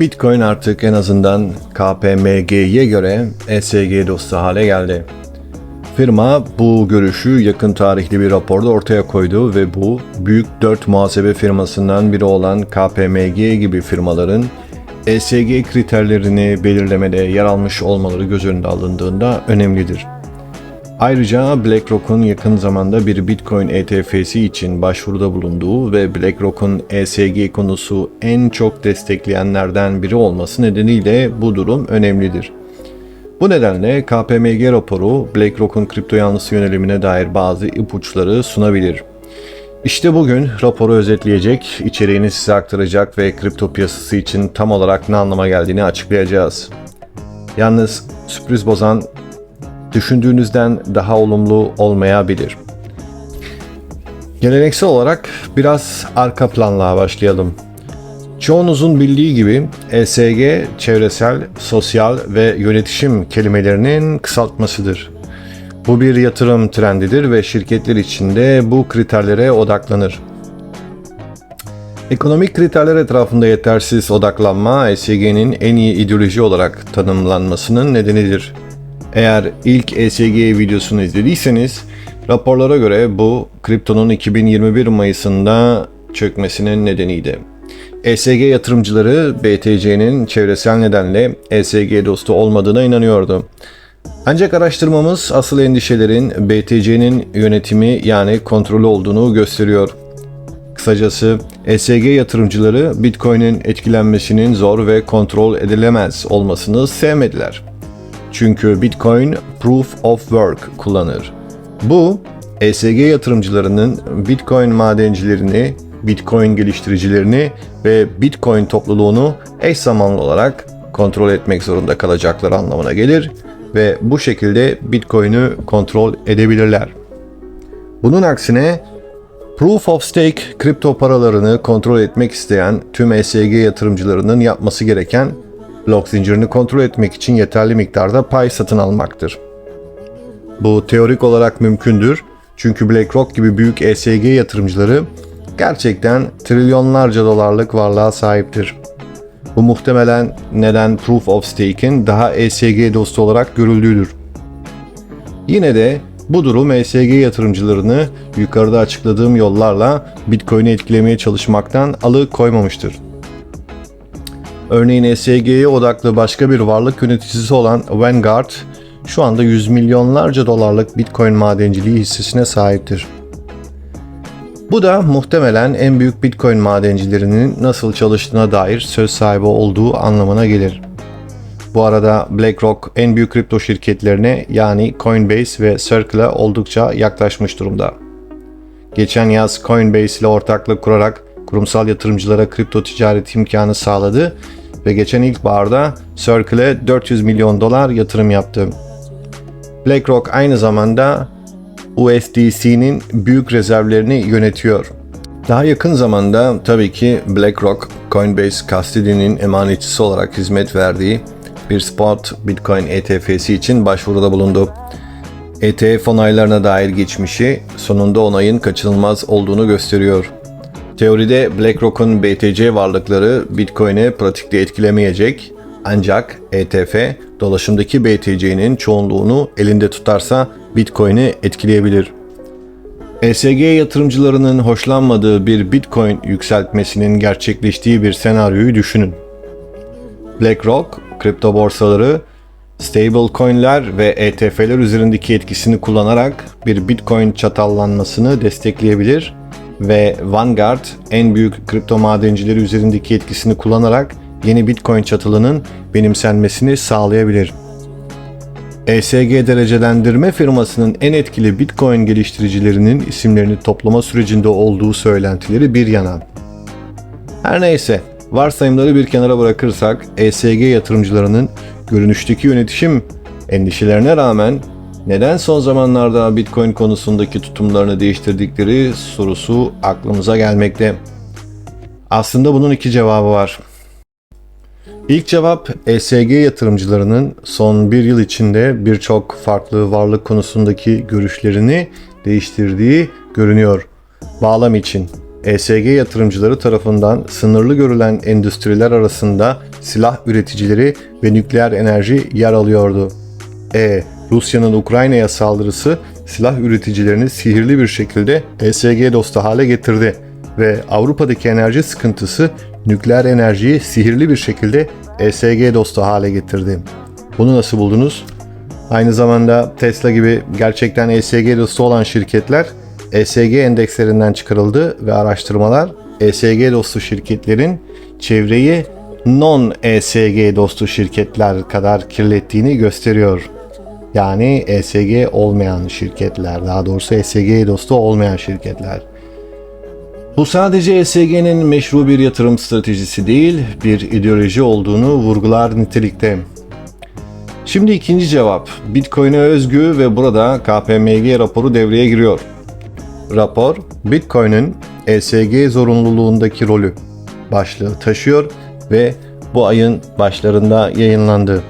Bitcoin artık en azından KPMG'ye göre ESG dostu hale geldi. Firma bu görüşü yakın tarihli bir raporda ortaya koydu ve bu büyük 4 muhasebe firmasından biri olan KPMG gibi firmaların ESG kriterlerini belirlemede yer almış olmaları göz önünde alındığında önemlidir. Ayrıca BlackRock'un yakın zamanda bir Bitcoin ETF'si için başvuruda bulunduğu ve BlackRock'un ESG konusu en çok destekleyenlerden biri olması nedeniyle bu durum önemlidir. Bu nedenle KPMG raporu BlackRock'un kripto yanlısı yönelimine dair bazı ipuçları sunabilir. İşte bugün raporu özetleyecek, içeriğini size aktaracak ve kripto piyasası için tam olarak ne anlama geldiğini açıklayacağız. Yalnız sürpriz bozan düşündüğünüzden daha olumlu olmayabilir. Geleneksel olarak biraz arka planlığa başlayalım. Çoğunuzun bildiği gibi ESG çevresel, sosyal ve yönetişim kelimelerinin kısaltmasıdır. Bu bir yatırım trendidir ve şirketler içinde bu kriterlere odaklanır. Ekonomik kriterler etrafında yetersiz odaklanma ESG'nin en iyi ideoloji olarak tanımlanmasının nedenidir. Eğer ilk ESG videosunu izlediyseniz raporlara göre bu kriptonun 2021 Mayıs'ında çökmesinin nedeniydi. ESG yatırımcıları BTC'nin çevresel nedenle ESG dostu olmadığına inanıyordu. Ancak araştırmamız asıl endişelerin BTC'nin yönetimi yani kontrolü olduğunu gösteriyor. Kısacası ESG yatırımcıları Bitcoin'in etkilenmesinin zor ve kontrol edilemez olmasını sevmediler. Çünkü Bitcoin Proof of Work kullanır. Bu, ESG yatırımcılarının Bitcoin madencilerini, Bitcoin geliştiricilerini ve Bitcoin topluluğunu eş zamanlı olarak kontrol etmek zorunda kalacakları anlamına gelir ve bu şekilde Bitcoin'i kontrol edebilirler. Bunun aksine Proof of Stake kripto paralarını kontrol etmek isteyen tüm ESG yatırımcılarının yapması gereken blok zincirini kontrol etmek için yeterli miktarda pay satın almaktır. Bu teorik olarak mümkündür çünkü BlackRock gibi büyük ESG yatırımcıları gerçekten trilyonlarca dolarlık varlığa sahiptir. Bu muhtemelen neden Proof of Stake'in daha ESG dostu olarak görüldüğüdür. Yine de bu durum ESG yatırımcılarını yukarıda açıkladığım yollarla Bitcoin'i etkilemeye çalışmaktan alıkoymamıştır. Örneğin ESG'ye odaklı başka bir varlık yöneticisi olan Vanguard şu anda yüz milyonlarca dolarlık Bitcoin madenciliği hissesine sahiptir. Bu da muhtemelen en büyük Bitcoin madencilerinin nasıl çalıştığına dair söz sahibi olduğu anlamına gelir. Bu arada BlackRock en büyük kripto şirketlerine yani Coinbase ve Circle'a oldukça yaklaşmış durumda. Geçen yaz Coinbase ile ortaklık kurarak kurumsal yatırımcılara kripto ticaret imkanı sağladı ve geçen ilkbaharda Circle'e 400 milyon dolar yatırım yaptı. BlackRock aynı zamanda USDC'nin büyük rezervlerini yönetiyor. Daha yakın zamanda tabii ki BlackRock, Coinbase Custody'nin emanetçisi olarak hizmet verdiği bir spot Bitcoin ETF'si için başvuruda bulundu. ETF onaylarına dair geçmişi sonunda onayın kaçınılmaz olduğunu gösteriyor. Teoride BlackRock'un BTC varlıkları Bitcoin'i pratikte etkilemeyecek ancak ETF dolaşımdaki BTC'nin çoğunluğunu elinde tutarsa Bitcoin'i etkileyebilir. ESG yatırımcılarının hoşlanmadığı bir Bitcoin yükseltmesinin gerçekleştiği bir senaryoyu düşünün. BlackRock, kripto borsaları, stablecoin'ler ve ETF'ler üzerindeki etkisini kullanarak bir Bitcoin çatallanmasını destekleyebilir ve Vanguard en büyük kripto madencileri üzerindeki etkisini kullanarak yeni Bitcoin çatılının benimsenmesini sağlayabilir. ESG derecelendirme firmasının en etkili Bitcoin geliştiricilerinin isimlerini toplama sürecinde olduğu söylentileri bir yana. Her neyse, varsayımları bir kenara bırakırsak ESG yatırımcılarının görünüşteki yönetişim endişelerine rağmen neden son zamanlarda Bitcoin konusundaki tutumlarını değiştirdikleri sorusu aklımıza gelmekte. Aslında bunun iki cevabı var. İlk cevap ESG yatırımcılarının son bir yıl içinde birçok farklı varlık konusundaki görüşlerini değiştirdiği görünüyor. Bağlam için. ESG yatırımcıları tarafından sınırlı görülen endüstriler arasında silah üreticileri ve nükleer enerji yer alıyordu. E. Rusya'nın Ukrayna'ya saldırısı silah üreticilerini sihirli bir şekilde ESG dostu hale getirdi ve Avrupa'daki enerji sıkıntısı nükleer enerjiyi sihirli bir şekilde ESG dostu hale getirdi. Bunu nasıl buldunuz? Aynı zamanda Tesla gibi gerçekten ESG dostu olan şirketler ESG endekslerinden çıkarıldı ve araştırmalar ESG dostu şirketlerin çevreyi non-ESG dostu şirketler kadar kirlettiğini gösteriyor. Yani ESG olmayan şirketler, daha doğrusu ESG dostu olmayan şirketler. Bu sadece ESG'nin meşru bir yatırım stratejisi değil, bir ideoloji olduğunu vurgular nitelikte. Şimdi ikinci cevap. Bitcoin'e özgü ve burada KPMG raporu devreye giriyor. Rapor, Bitcoin'in ESG zorunluluğundaki rolü başlığı taşıyor ve bu ayın başlarında yayınlandı.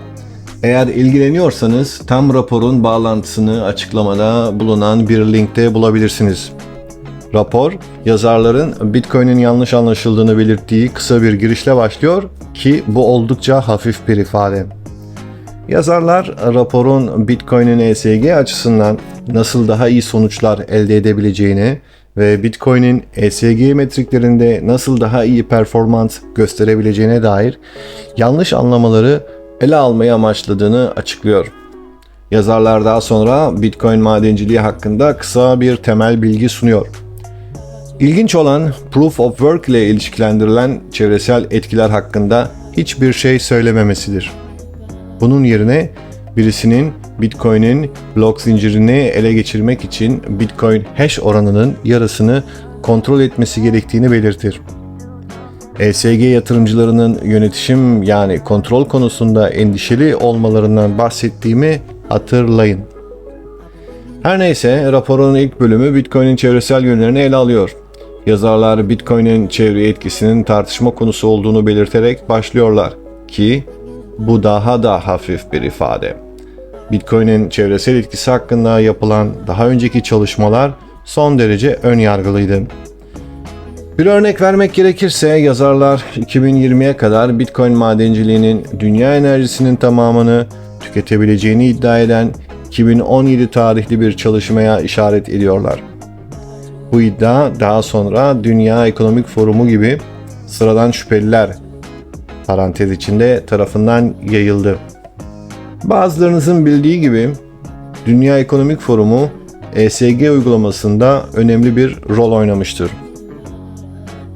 Eğer ilgileniyorsanız tam raporun bağlantısını açıklamada bulunan bir linkte bulabilirsiniz. Rapor, yazarların Bitcoin'in yanlış anlaşıldığını belirttiği kısa bir girişle başlıyor ki bu oldukça hafif bir ifade. Yazarlar raporun Bitcoin'in ESG açısından nasıl daha iyi sonuçlar elde edebileceğini ve Bitcoin'in ESG metriklerinde nasıl daha iyi performans gösterebileceğine dair yanlış anlamaları ele almayı amaçladığını açıklıyor. Yazarlar daha sonra Bitcoin madenciliği hakkında kısa bir temel bilgi sunuyor. İlginç olan Proof of Work ile ilişkilendirilen çevresel etkiler hakkında hiçbir şey söylememesidir. Bunun yerine birisinin Bitcoin'in blok zincirini ele geçirmek için Bitcoin hash oranının yarısını kontrol etmesi gerektiğini belirtir. ESG yatırımcılarının yönetişim yani kontrol konusunda endişeli olmalarından bahsettiğimi hatırlayın. Her neyse raporun ilk bölümü Bitcoin'in çevresel yönlerini ele alıyor. Yazarlar Bitcoin'in çevre etkisinin tartışma konusu olduğunu belirterek başlıyorlar ki bu daha da hafif bir ifade. Bitcoin'in çevresel etkisi hakkında yapılan daha önceki çalışmalar son derece ön yargılıydı. Bir örnek vermek gerekirse yazarlar 2020'ye kadar Bitcoin madenciliğinin dünya enerjisinin tamamını tüketebileceğini iddia eden 2017 tarihli bir çalışmaya işaret ediyorlar. Bu iddia daha sonra Dünya Ekonomik Forumu gibi sıradan şüpheliler parantez içinde tarafından yayıldı. Bazılarınızın bildiği gibi Dünya Ekonomik Forumu ESG uygulamasında önemli bir rol oynamıştır.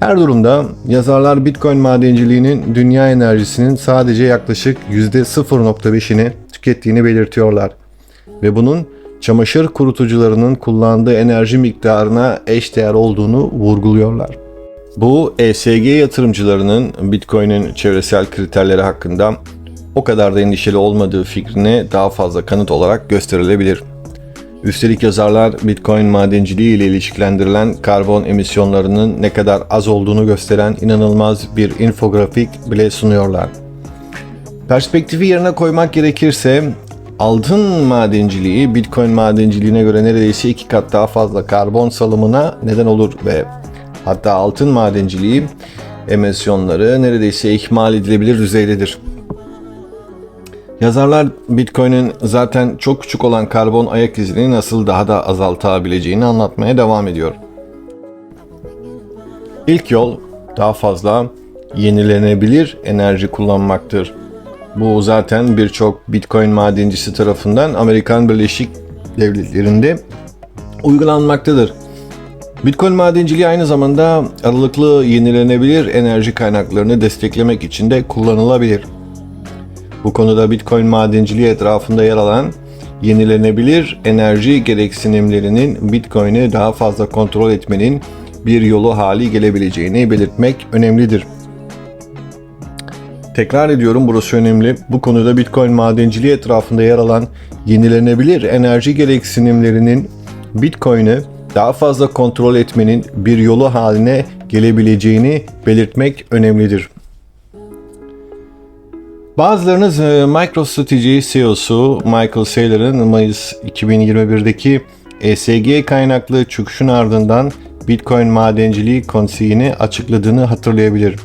Her durumda yazarlar Bitcoin madenciliğinin dünya enerjisinin sadece yaklaşık %0.5'ini tükettiğini belirtiyorlar ve bunun çamaşır kurutucularının kullandığı enerji miktarına eşdeğer olduğunu vurguluyorlar. Bu ESG yatırımcılarının Bitcoin'in çevresel kriterleri hakkında o kadar da endişeli olmadığı fikrine daha fazla kanıt olarak gösterilebilir. Üstelik yazarlar Bitcoin madenciliği ile ilişkilendirilen karbon emisyonlarının ne kadar az olduğunu gösteren inanılmaz bir infografik bile sunuyorlar. Perspektifi yerine koymak gerekirse altın madenciliği Bitcoin madenciliğine göre neredeyse iki kat daha fazla karbon salımına neden olur ve hatta altın madenciliği emisyonları neredeyse ihmal edilebilir düzeydedir. Yazarlar Bitcoin'in zaten çok küçük olan karbon ayak izini nasıl daha da azaltabileceğini anlatmaya devam ediyor. İlk yol daha fazla yenilenebilir enerji kullanmaktır. Bu zaten birçok Bitcoin madencisi tarafından Amerikan Birleşik Devletleri'nde uygulanmaktadır. Bitcoin madenciliği aynı zamanda aralıklı yenilenebilir enerji kaynaklarını desteklemek için de kullanılabilir. Bu konuda Bitcoin madenciliği etrafında yer alan yenilenebilir enerji gereksinimlerinin Bitcoin'i daha fazla kontrol etmenin bir yolu hali gelebileceğini belirtmek önemlidir. Tekrar ediyorum burası önemli. Bu konuda Bitcoin madenciliği etrafında yer alan yenilenebilir enerji gereksinimlerinin Bitcoin'i daha fazla kontrol etmenin bir yolu haline gelebileceğini belirtmek önemlidir. Bazılarınız e, MicroStrategy CEO'su Michael Saylor'ın Mayıs 2021'deki ESG kaynaklı çöküşün ardından Bitcoin Madenciliği Konseyi'ni açıkladığını hatırlayabilir.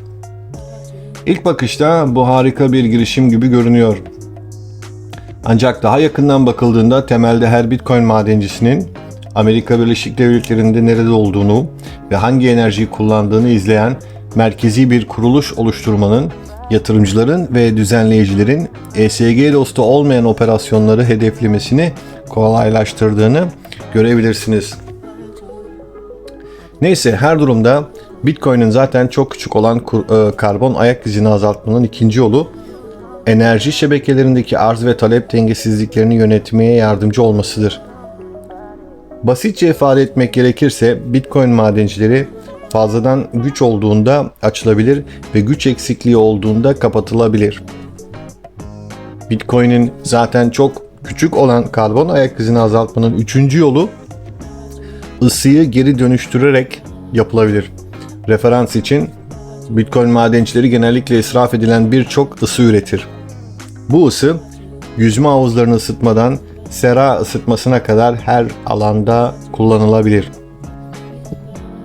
İlk bakışta bu harika bir girişim gibi görünüyor. Ancak daha yakından bakıldığında temelde her Bitcoin madencisinin Amerika Birleşik Devletleri'nde nerede olduğunu ve hangi enerjiyi kullandığını izleyen merkezi bir kuruluş oluşturmanın yatırımcıların ve düzenleyicilerin ESG dostu olmayan operasyonları hedeflemesini kolaylaştırdığını görebilirsiniz. Neyse her durumda Bitcoin'in zaten çok küçük olan e, karbon ayak izini azaltmanın ikinci yolu enerji şebekelerindeki arz ve talep dengesizliklerini yönetmeye yardımcı olmasıdır. Basitçe ifade etmek gerekirse Bitcoin madencileri fazladan güç olduğunda açılabilir ve güç eksikliği olduğunda kapatılabilir. Bitcoin'in zaten çok küçük olan karbon ayak izini azaltmanın üçüncü yolu ısıyı geri dönüştürerek yapılabilir. Referans için Bitcoin madencileri genellikle israf edilen birçok ısı üretir. Bu ısı yüzme havuzlarını ısıtmadan sera ısıtmasına kadar her alanda kullanılabilir.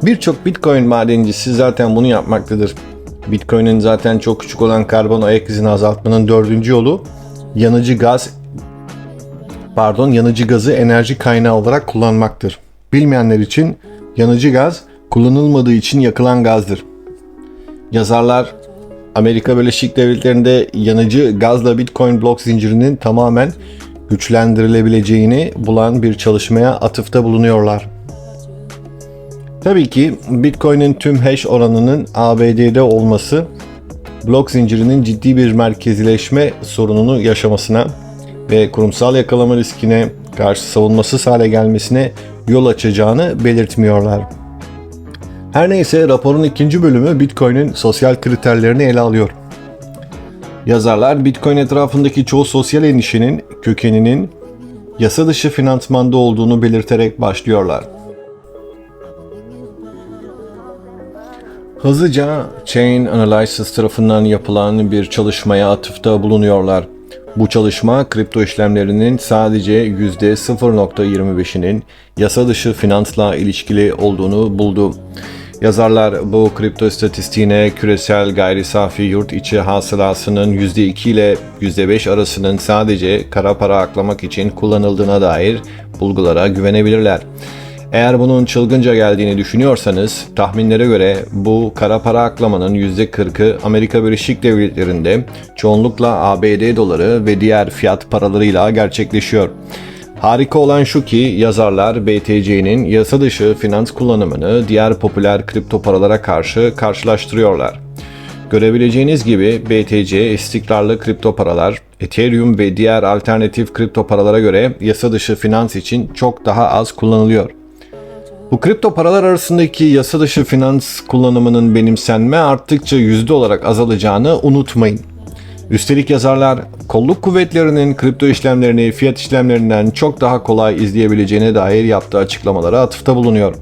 Birçok Bitcoin madencisi zaten bunu yapmaktadır. Bitcoin'in zaten çok küçük olan karbon ayak izini azaltmanın dördüncü yolu yanıcı gaz pardon yanıcı gazı enerji kaynağı olarak kullanmaktır. Bilmeyenler için yanıcı gaz kullanılmadığı için yakılan gazdır. Yazarlar Amerika Birleşik Devletleri'nde yanıcı gazla Bitcoin blok zincirinin tamamen güçlendirilebileceğini bulan bir çalışmaya atıfta bulunuyorlar. Tabii ki Bitcoin'in tüm hash oranının ABD'de olması blok zincirinin ciddi bir merkezileşme sorununu yaşamasına ve kurumsal yakalama riskine karşı savunmasız hale gelmesine yol açacağını belirtmiyorlar. Her neyse raporun ikinci bölümü Bitcoin'in sosyal kriterlerini ele alıyor. Yazarlar Bitcoin etrafındaki çoğu sosyal endişenin kökeninin yasa dışı finansmanda olduğunu belirterek başlıyorlar. Hızlıca Chain Analysis tarafından yapılan bir çalışmaya atıfta bulunuyorlar. Bu çalışma kripto işlemlerinin sadece %0.25'inin yasa dışı finansla ilişkili olduğunu buldu. Yazarlar bu kripto istatistiğine küresel gayri safi yurt içi hasılasının %2 ile %5 arasının sadece kara para aklamak için kullanıldığına dair bulgulara güvenebilirler. Eğer bunun çılgınca geldiğini düşünüyorsanız tahminlere göre bu kara para aklamanın %40'ı Amerika Birleşik Devletleri'nde çoğunlukla ABD doları ve diğer fiyat paralarıyla gerçekleşiyor. Harika olan şu ki yazarlar BTC'nin yasa dışı finans kullanımını diğer popüler kripto paralara karşı karşılaştırıyorlar. Görebileceğiniz gibi BTC istikrarlı kripto paralar, Ethereum ve diğer alternatif kripto paralara göre yasa dışı finans için çok daha az kullanılıyor. Bu kripto paralar arasındaki yasa dışı finans kullanımının benimsenme arttıkça yüzde olarak azalacağını unutmayın. Üstelik yazarlar kolluk kuvvetlerinin kripto işlemlerini fiyat işlemlerinden çok daha kolay izleyebileceğine dair yaptığı açıklamalara atıfta bulunuyor.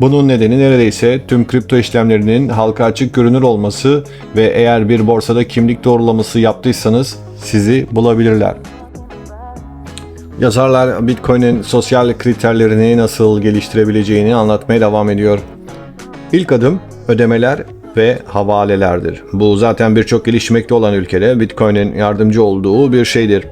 Bunun nedeni neredeyse tüm kripto işlemlerinin halka açık görünür olması ve eğer bir borsada kimlik doğrulaması yaptıysanız sizi bulabilirler. Yazarlar Bitcoin'in sosyal kriterlerini nasıl geliştirebileceğini anlatmaya devam ediyor. İlk adım ödemeler ve havalelerdir. Bu zaten birçok gelişmekte olan ülkede Bitcoin'in yardımcı olduğu bir şeydir.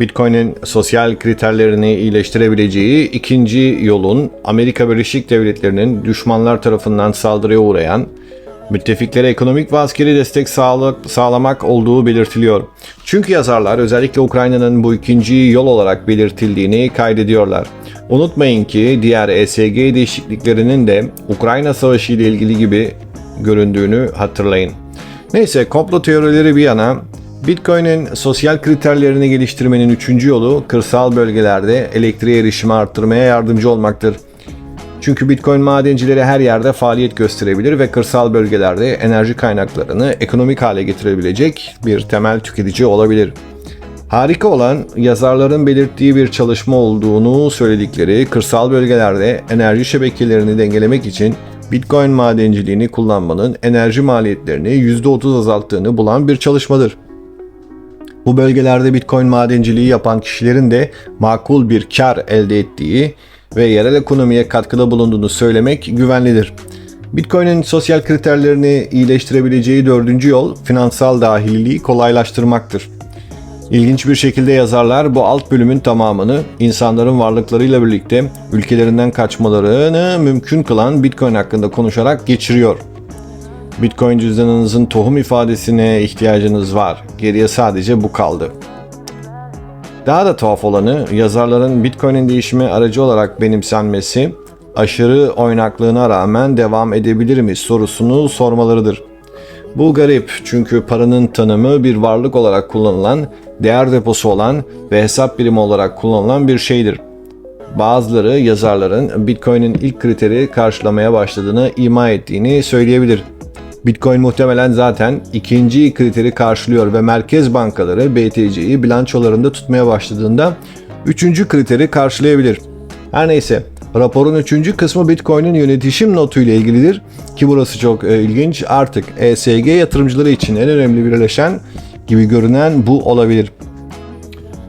Bitcoin'in sosyal kriterlerini iyileştirebileceği ikinci yolun Amerika Birleşik Devletleri'nin düşmanlar tarafından saldırıya uğrayan müttefiklere ekonomik ve askeri destek sağlamak olduğu belirtiliyor. Çünkü yazarlar özellikle Ukrayna'nın bu ikinci yol olarak belirtildiğini kaydediyorlar. Unutmayın ki diğer ESG değişikliklerinin de Ukrayna Savaşı ile ilgili gibi göründüğünü hatırlayın. Neyse komplo teorileri bir yana Bitcoin'in sosyal kriterlerini geliştirmenin üçüncü yolu kırsal bölgelerde elektriğe erişimi arttırmaya yardımcı olmaktır. Çünkü Bitcoin madencileri her yerde faaliyet gösterebilir ve kırsal bölgelerde enerji kaynaklarını ekonomik hale getirebilecek bir temel tüketici olabilir. Harika olan yazarların belirttiği bir çalışma olduğunu söyledikleri kırsal bölgelerde enerji şebekelerini dengelemek için Bitcoin madenciliğini kullanmanın enerji maliyetlerini %30 azalttığını bulan bir çalışmadır. Bu bölgelerde Bitcoin madenciliği yapan kişilerin de makul bir kar elde ettiği ve yerel ekonomiye katkıda bulunduğunu söylemek güvenlidir. Bitcoin'in sosyal kriterlerini iyileştirebileceği dördüncü yol finansal dahililiği kolaylaştırmaktır. İlginç bir şekilde yazarlar bu alt bölümün tamamını insanların varlıklarıyla birlikte ülkelerinden kaçmalarını mümkün kılan Bitcoin hakkında konuşarak geçiriyor. Bitcoin cüzdanınızın tohum ifadesine ihtiyacınız var. Geriye sadece bu kaldı. Daha da tuhaf olanı yazarların Bitcoin'in değişimi aracı olarak benimsenmesi, aşırı oynaklığına rağmen devam edebilir mi sorusunu sormalarıdır. Bu garip çünkü paranın tanımı bir varlık olarak kullanılan, değer deposu olan ve hesap birimi olarak kullanılan bir şeydir. Bazıları yazarların Bitcoin'in ilk kriteri karşılamaya başladığını ima ettiğini söyleyebilir. Bitcoin muhtemelen zaten ikinci kriteri karşılıyor ve merkez bankaları BTC'yi bilançolarında tutmaya başladığında üçüncü kriteri karşılayabilir. Her neyse raporun üçüncü kısmı Bitcoin'in yönetişim notu ile ilgilidir ki burası çok e, ilginç. Artık ESG yatırımcıları için en önemli birleşen gibi görünen bu olabilir.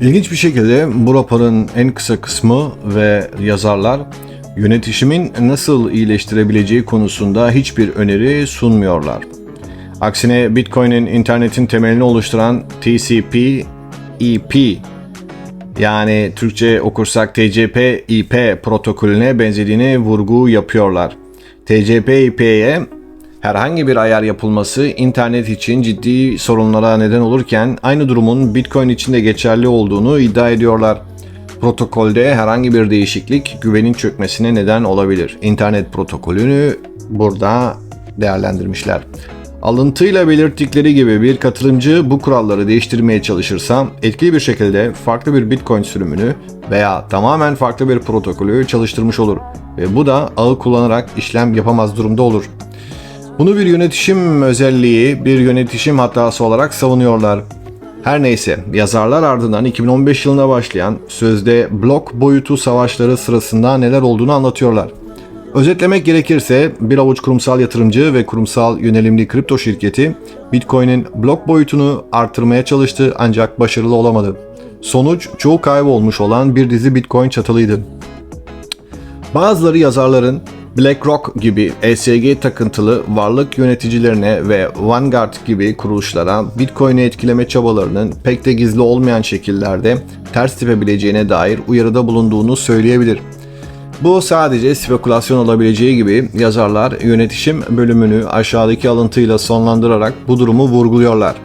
İlginç bir şekilde bu raporun en kısa kısmı ve yazarlar yönetişimin nasıl iyileştirebileceği konusunda hiçbir öneri sunmuyorlar. Aksine Bitcoin'in internetin temelini oluşturan TCP/IP yani Türkçe okursak TCP/IP protokolüne benzediğini vurgu yapıyorlar. TCP/IP'ye herhangi bir ayar yapılması internet için ciddi sorunlara neden olurken aynı durumun Bitcoin için de geçerli olduğunu iddia ediyorlar. Protokolde herhangi bir değişiklik güvenin çökmesine neden olabilir. İnternet protokolünü burada değerlendirmişler. Alıntıyla belirttikleri gibi bir katılımcı bu kuralları değiştirmeye çalışırsa etkili bir şekilde farklı bir Bitcoin sürümünü veya tamamen farklı bir protokolü çalıştırmış olur ve bu da ağı kullanarak işlem yapamaz durumda olur. Bunu bir yönetişim özelliği, bir yönetişim hatası olarak savunuyorlar. Her neyse, yazarlar ardından 2015 yılına başlayan sözde blok boyutu savaşları sırasında neler olduğunu anlatıyorlar. Özetlemek gerekirse bir avuç kurumsal yatırımcı ve kurumsal yönelimli kripto şirketi Bitcoin'in blok boyutunu artırmaya çalıştı ancak başarılı olamadı. Sonuç çoğu kaybolmuş olan bir dizi Bitcoin çatılıydı. Bazıları yazarların BlackRock gibi ESG takıntılı varlık yöneticilerine ve Vanguard gibi kuruluşlara Bitcoin'i etkileme çabalarının pek de gizli olmayan şekillerde ters tepebileceğine dair uyarıda bulunduğunu söyleyebilir. Bu sadece spekülasyon olabileceği gibi yazarlar yönetişim bölümünü aşağıdaki alıntıyla sonlandırarak bu durumu vurguluyorlar.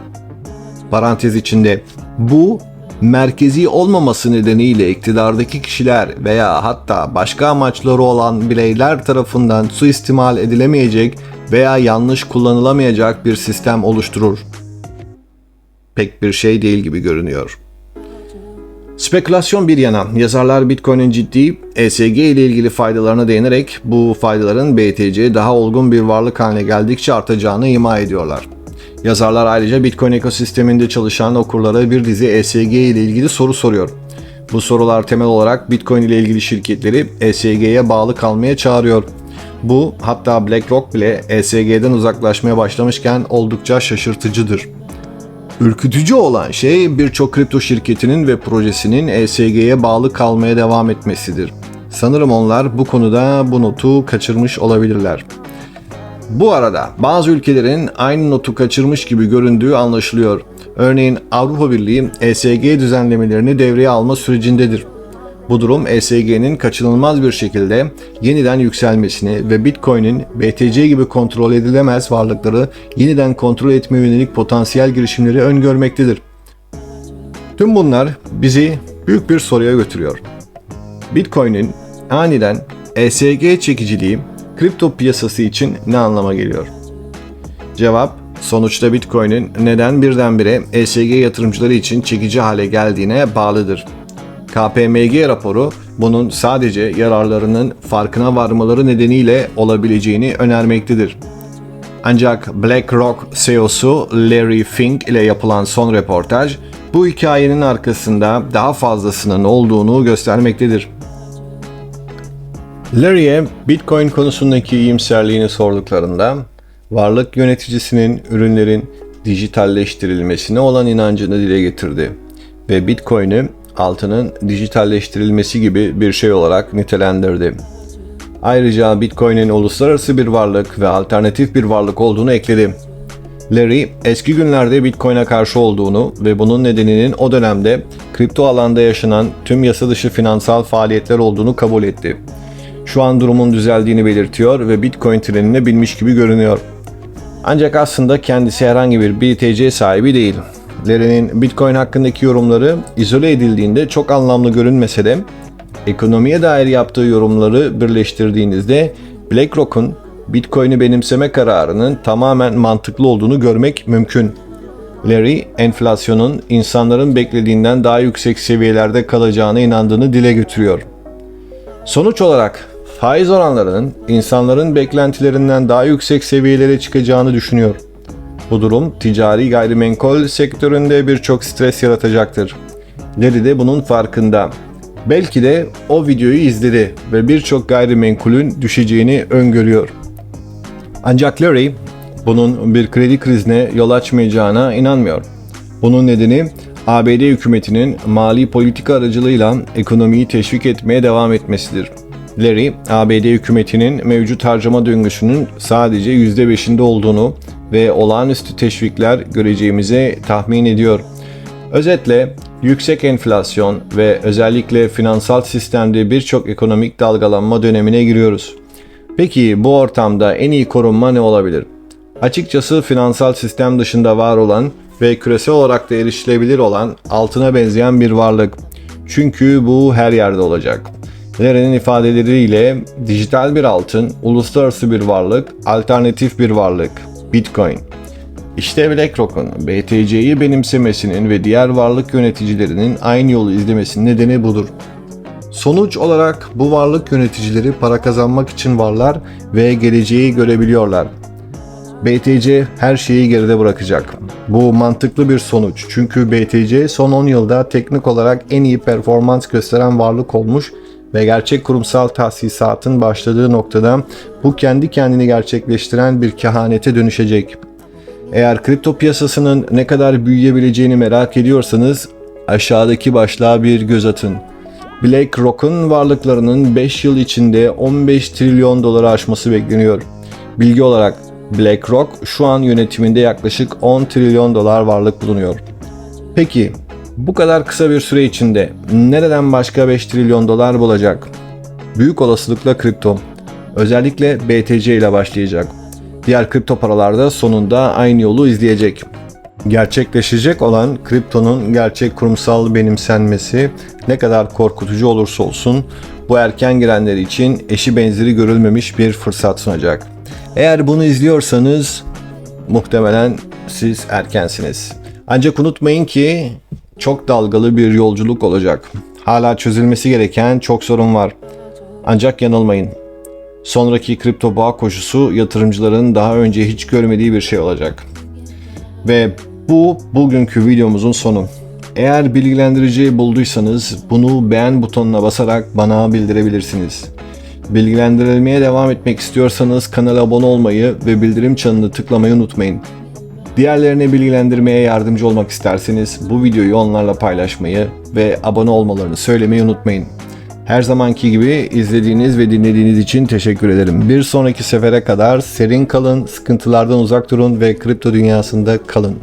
Parantez içinde bu merkezi olmaması nedeniyle iktidardaki kişiler veya hatta başka amaçları olan bireyler tarafından suistimal edilemeyecek veya yanlış kullanılamayacak bir sistem oluşturur. Pek bir şey değil gibi görünüyor. Spekülasyon bir yana, yazarlar Bitcoin'in ciddi ESG ile ilgili faydalarına değinerek bu faydaların BTC daha olgun bir varlık haline geldikçe artacağını ima ediyorlar. Yazarlar ayrıca Bitcoin ekosisteminde çalışan okurlara bir dizi ESG ile ilgili soru soruyor. Bu sorular temel olarak Bitcoin ile ilgili şirketleri ESG'ye bağlı kalmaya çağırıyor. Bu hatta BlackRock bile ESG'den uzaklaşmaya başlamışken oldukça şaşırtıcıdır. Ürkütücü olan şey birçok kripto şirketinin ve projesinin ESG'ye bağlı kalmaya devam etmesidir. Sanırım onlar bu konuda bu notu kaçırmış olabilirler. Bu arada bazı ülkelerin aynı notu kaçırmış gibi göründüğü anlaşılıyor. Örneğin Avrupa Birliği ESG düzenlemelerini devreye alma sürecindedir. Bu durum ESG'nin kaçınılmaz bir şekilde yeniden yükselmesini ve Bitcoin'in BTC gibi kontrol edilemez varlıkları yeniden kontrol etme yönelik potansiyel girişimleri öngörmektedir. Tüm bunlar bizi büyük bir soruya götürüyor. Bitcoin'in aniden ESG çekiciliği kripto piyasası için ne anlama geliyor? Cevap, sonuçta Bitcoin'in neden birdenbire ESG yatırımcıları için çekici hale geldiğine bağlıdır. KPMG raporu bunun sadece yararlarının farkına varmaları nedeniyle olabileceğini önermektedir. Ancak BlackRock CEO'su Larry Fink ile yapılan son röportaj bu hikayenin arkasında daha fazlasının olduğunu göstermektedir. Larry'e Bitcoin konusundaki iyimserliğini sorduklarında varlık yöneticisinin ürünlerin dijitalleştirilmesine olan inancını dile getirdi ve Bitcoin'i altının dijitalleştirilmesi gibi bir şey olarak nitelendirdi. Ayrıca Bitcoin'in uluslararası bir varlık ve alternatif bir varlık olduğunu ekledi. Larry, eski günlerde Bitcoin'e karşı olduğunu ve bunun nedeninin o dönemde kripto alanda yaşanan tüm yasa dışı finansal faaliyetler olduğunu kabul etti. Şu an durumun düzeldiğini belirtiyor ve Bitcoin trenine binmiş gibi görünüyor. Ancak aslında kendisi herhangi bir BTC sahibi değil. Larry'nin Bitcoin hakkındaki yorumları izole edildiğinde çok anlamlı görünmese de ekonomiye dair yaptığı yorumları birleştirdiğinizde BlackRock'un Bitcoin'i benimseme kararının tamamen mantıklı olduğunu görmek mümkün. Larry, enflasyonun insanların beklediğinden daha yüksek seviyelerde kalacağına inandığını dile getiriyor. Sonuç olarak faiz oranlarının insanların beklentilerinden daha yüksek seviyelere çıkacağını düşünüyor. Bu durum ticari gayrimenkul sektöründe birçok stres yaratacaktır. Larry de bunun farkında. Belki de o videoyu izledi ve birçok gayrimenkulün düşeceğini öngörüyor. Ancak Larry bunun bir kredi krizine yol açmayacağına inanmıyor. Bunun nedeni ABD hükümetinin mali politika aracılığıyla ekonomiyi teşvik etmeye devam etmesidir. Larry, ABD hükümetinin mevcut harcama döngüsünün sadece %5'inde olduğunu ve olağanüstü teşvikler göreceğimizi tahmin ediyor. Özetle yüksek enflasyon ve özellikle finansal sistemde birçok ekonomik dalgalanma dönemine giriyoruz. Peki bu ortamda en iyi korunma ne olabilir? Açıkçası finansal sistem dışında var olan ve küresel olarak da erişilebilir olan altına benzeyen bir varlık. Çünkü bu her yerde olacak. Larry'nin ifadeleriyle dijital bir altın, uluslararası bir varlık, alternatif bir varlık, Bitcoin. İşte BlackRock'un BTC'yi benimsemesinin ve diğer varlık yöneticilerinin aynı yolu izlemesinin nedeni budur. Sonuç olarak bu varlık yöneticileri para kazanmak için varlar ve geleceği görebiliyorlar. BTC her şeyi geride bırakacak. Bu mantıklı bir sonuç çünkü BTC son 10 yılda teknik olarak en iyi performans gösteren varlık olmuş ve gerçek kurumsal tahsisatın başladığı noktada bu kendi kendini gerçekleştiren bir kehanete dönüşecek. Eğer kripto piyasasının ne kadar büyüyebileceğini merak ediyorsanız aşağıdaki başlığa bir göz atın. BlackRock'un varlıklarının 5 yıl içinde 15 trilyon doları aşması bekleniyor. Bilgi olarak BlackRock şu an yönetiminde yaklaşık 10 trilyon dolar varlık bulunuyor. Peki bu kadar kısa bir süre içinde nereden başka 5 trilyon dolar bulacak? Büyük olasılıkla kripto. Özellikle BTC ile başlayacak. Diğer kripto paralar da sonunda aynı yolu izleyecek. Gerçekleşecek olan kriptonun gerçek kurumsal benimsenmesi ne kadar korkutucu olursa olsun bu erken girenler için eşi benzeri görülmemiş bir fırsat sunacak. Eğer bunu izliyorsanız muhtemelen siz erkensiniz. Ancak unutmayın ki çok dalgalı bir yolculuk olacak. Hala çözülmesi gereken çok sorun var. Ancak yanılmayın. Sonraki kripto boğa koşusu yatırımcıların daha önce hiç görmediği bir şey olacak. Ve bu bugünkü videomuzun sonu. Eğer bilgilendirici bulduysanız bunu beğen butonuna basarak bana bildirebilirsiniz. Bilgilendirilmeye devam etmek istiyorsanız kanala abone olmayı ve bildirim çanını tıklamayı unutmayın. Diğerlerine bilgilendirmeye yardımcı olmak isterseniz bu videoyu onlarla paylaşmayı ve abone olmalarını söylemeyi unutmayın. Her zamanki gibi izlediğiniz ve dinlediğiniz için teşekkür ederim. Bir sonraki sefere kadar serin kalın, sıkıntılardan uzak durun ve kripto dünyasında kalın.